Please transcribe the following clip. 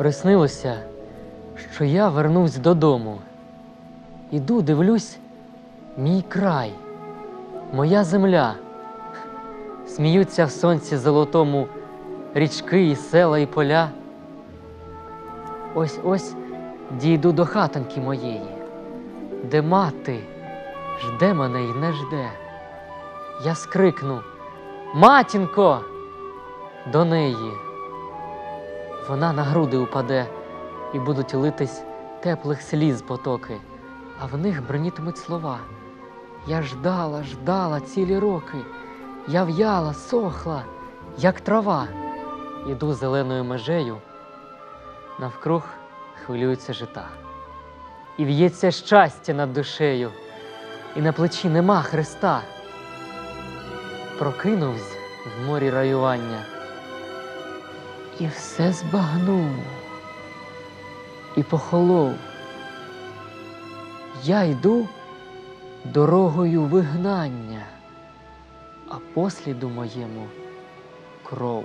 Приснилося, що я вернусь додому. Іду, дивлюсь, мій край, моя земля. Сміються в сонці золотому річки і села, і поля. Ось ось дійду до хатоньки моєї, де мати жде мене й не жде. Я скрикну Матінко до неї. Вона на груди упаде, і будуть литись теплих сліз потоки, а в них бронітимуть слова. Я ждала, ждала цілі роки, я в'яла, сохла, як трава. Іду зеленою межею, навкруг хвилюються жита. І в'ється щастя над душею, і на плечі нема Христа. Прокинувсь в морі раювання і все збагнув і похолов. Я йду дорогою вигнання, а посліду моєму кров.